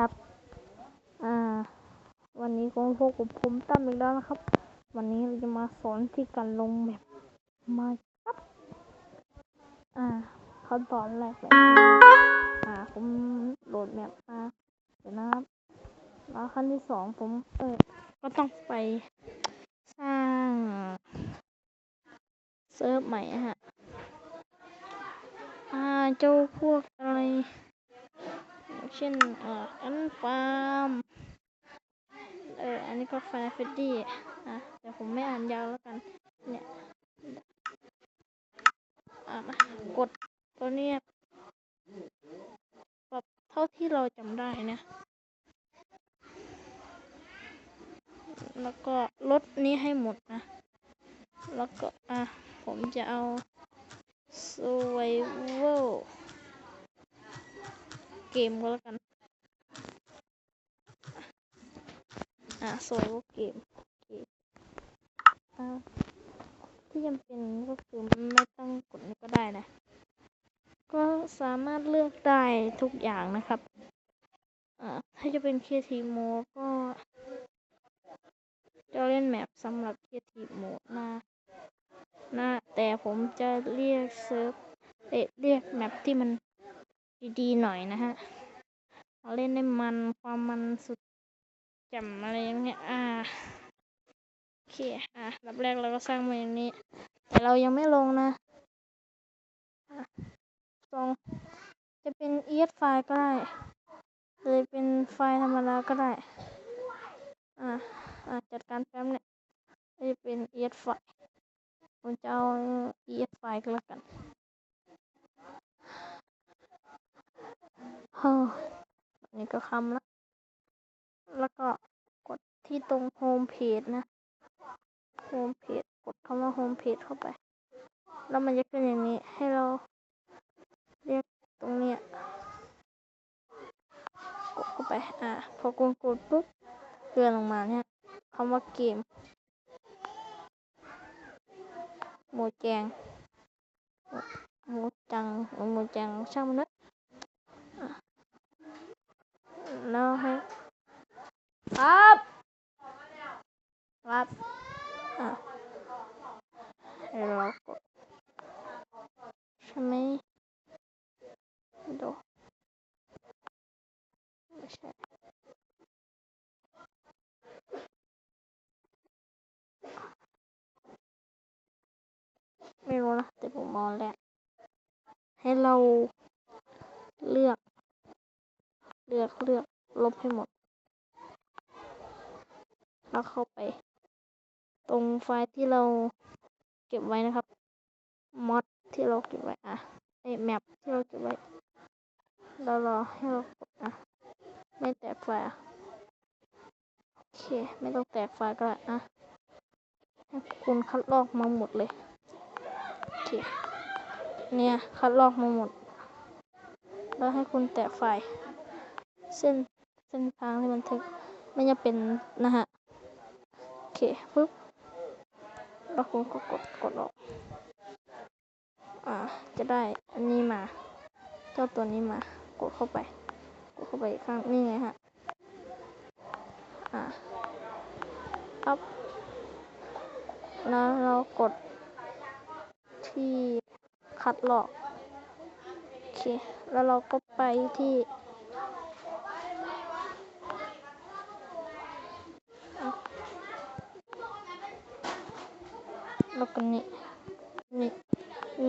ครับ อ่า วันนี้ก็พบกับผมตั้มอีกแล้วนะครับ วันนี้เราจะมาสอนที่การลงแมปมาครับ อ่าขั้นตอนแรกเลยอ่า ผมโหลดแมปมาเดี๋ยวนะครับ แล้วขั้นที่สองผมเออก็ต้องไปสร้างเซิร์ฟใหม่ฮะ อ่า เจ้าพวกอะไร เช่นเอ่ออันฟาร์มเอออันนี้ก็ฟาร์ฟดดี้อะแต่ผมไม่อ่านยาวแล้วกันเนี่ยอ่ามากดตัวเนี้ยปรับเท่าที่เราจำได้นะแล้วก็ลดนี้ให้หมดนะ แล้วก็อะผมจะเอา survival เกมก็แล้วกัน อะ survival เกมโอเคอะที่จำเป็นก็คือไม่ต้องกดนี่ก็ได้นะ ก็สามารถเลือกได้ทุกอย่างนะครับอ่าถ้าจะเป็น creative mode ก็จะเล่นแมปสำหรับ creative mode นะนะแต่ผมจะเรียกเซิร์ฟเอ๊ะเรียกแมปที่มัน ดีๆหน่อยนะฮะเอาเล่นได้มันความมันสุดแจ่มอะไรอย่างเงี้ยอ่าโอเคอะรับแรกเราก็สร้างมาอย่างนี้ แต่เรายังไม่ลงนะอะลงจะเป็น ES ไฟล์ก็ได้หรือเป็นไฟล์ธรรมดาก็ได้ อ่าอ่าจัดการแฟ้มเนี่ยจะเป็น ES ไฟล์ผมจะเอา ES ไฟล์ก็แล้วกัน เฮ้อ นี่ก็คำแล้ว แล้วก็กดที่ตรงโฮมเพจนะ โฮมเพจ กดคำว่าโฮมเพจเข้าไป แล้วมันจะขึ้นอย่างนี้ ให้เราเรียกตรงเนี้ย กดเข้าไป อ่าพอกดกดปุ๊บเลื่อนลงมาเนี่ยคำว่าเกม โมแจงโมจังโมจังช่างมันนะ แล้วให้ครับครับอะให้เรากดใช่ไหมดูไม่ใช่ไม่รู้นะแต่ผมมองแล้ว ให้เราเลือก เลือกเลือก ลบให้หมด แล้วเข้าไป ตรงไฟล์ที่เราเก็บไว้นะครับมอดที่เราเก็บไว้อะไอแมปที่เราเก็บไว้เรารอให้เรากดอะ ไม่แตกไฟล์โอเค ไม่ต้องแตกไฟล์ก็ได้อะให้คุณคัดลอกมาหมดเลยโอเคเนี่ยคัดลอกมาหมด แล้วให้คุณแตะไฟล์เส้น ส้นทางที่มันถึงไม่จะเป็นนะฮะ โอเคปึ๊บแล้วคุณก็กดกดออก อ่า จะได้อันนี้มา เจ้าตัวนี้มา กดเข้าไป กดเข้าไปอีกครั้งนี่ไงฮะ อ่าอัพแล้วเรากดที่คัดหลอก โอเค แล้วเราก็ไปที่ แล้วก็นี่นี่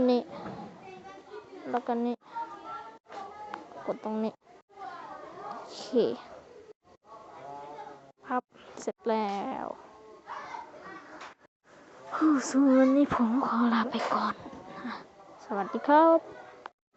นี่แล้วก็นี่กดตรงนี้โอเคพับเสร็จแล้วฮู้ส่วนนี้ผมขอลาไปก่อน สวัสดีครับ